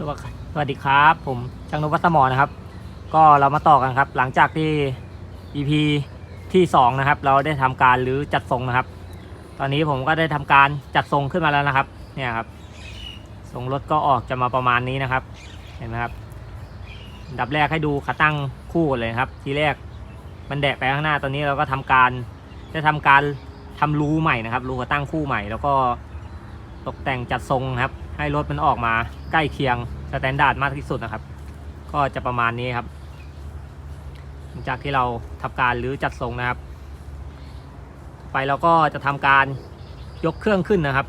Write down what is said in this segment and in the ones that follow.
สวัสดีครับ ผมจังนุวัฒสมอนะครับ ก็เรามาต่อกันครับ หลังจากที่ EP ที่ 2 นะครับ เราได้ทำการหรือจัดทรงนะครับ ตอนนี้ผมก็ได้ทำการจัดทรงขึ้นมาแล้วนะครับ เนี่ยครับทรงรถก็ออกจะมาประมาณนี้นะครับ เห็นไหมครับดับแรกให้ดูขาตั้งคู่ก่อนเลยครับ ทีแรกมันแดะไปข้างหน้าตอนนี้เราก็ทำการได้ทำการทำรูใหม่นะครับรูขาตั้งคู่ใหม่ แล้วก็ตกแต่งจัดทรงครับ ให้รถมันออกมาใกล้เคียงสแตนดาร์ดมากที่สุดนะครับ ก็จะประมาณนี้ครับ หลังจากที่เราทำการหรือจัดทรงนะครับ ไปเราก็จะทำการยกเครื่องขึ้นนะครับ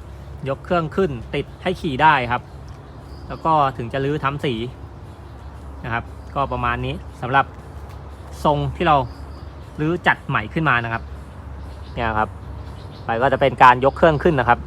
ยกเครื่องขึ้นติดให้ขี่ได้ครับ แล้วก็ถึงจะรื้อทำสีนะครับ ก็ประมาณนี้สำหรับทรงที่เรารื้อจัดใหม่ขึ้นมานะครับเนี่ยครับ ไปก็จะเป็นการยกเครื่องขึ้นนะครับ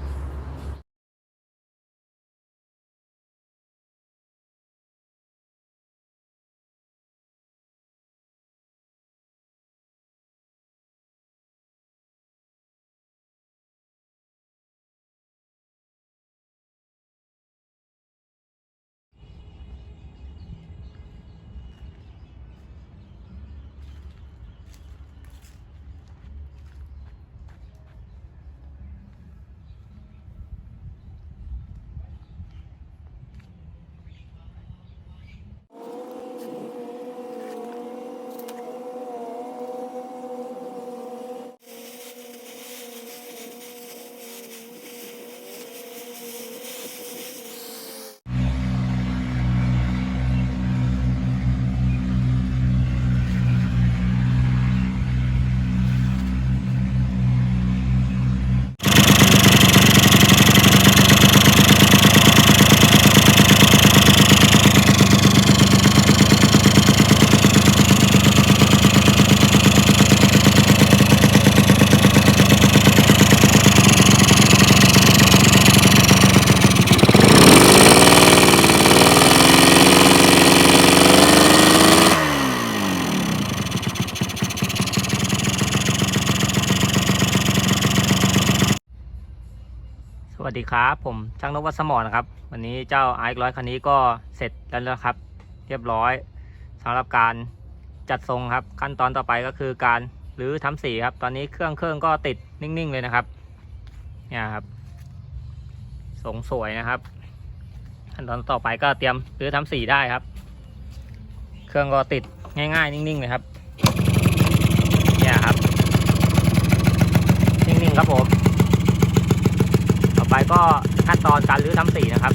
วัสดีครับ ผมช่างนกวัดสมอนะครับ วันนี้เจ้าไอซ์ร้อยคันนี้ก็เสร็จแล้วนะครับ เรียบร้อยสำหรับการจัดทรงครับ ขั้นตอนต่อไปก็คือการหรือทำสีครับ ตอนนี้เครื่องเครื่องก็ติดนิ่งๆเลยนะครับเนี่ยครับทรงสวยนะครับ ขั้นตอนต่อไปก็เตรียมหรือทำสีได้ครับ เครื่องก็ติดง่ายๆ นิ่งๆเลยครับเนี่ยครับ นิ่งๆครับผม ก็ขั้นตอนการรื้อทำสีนะครับ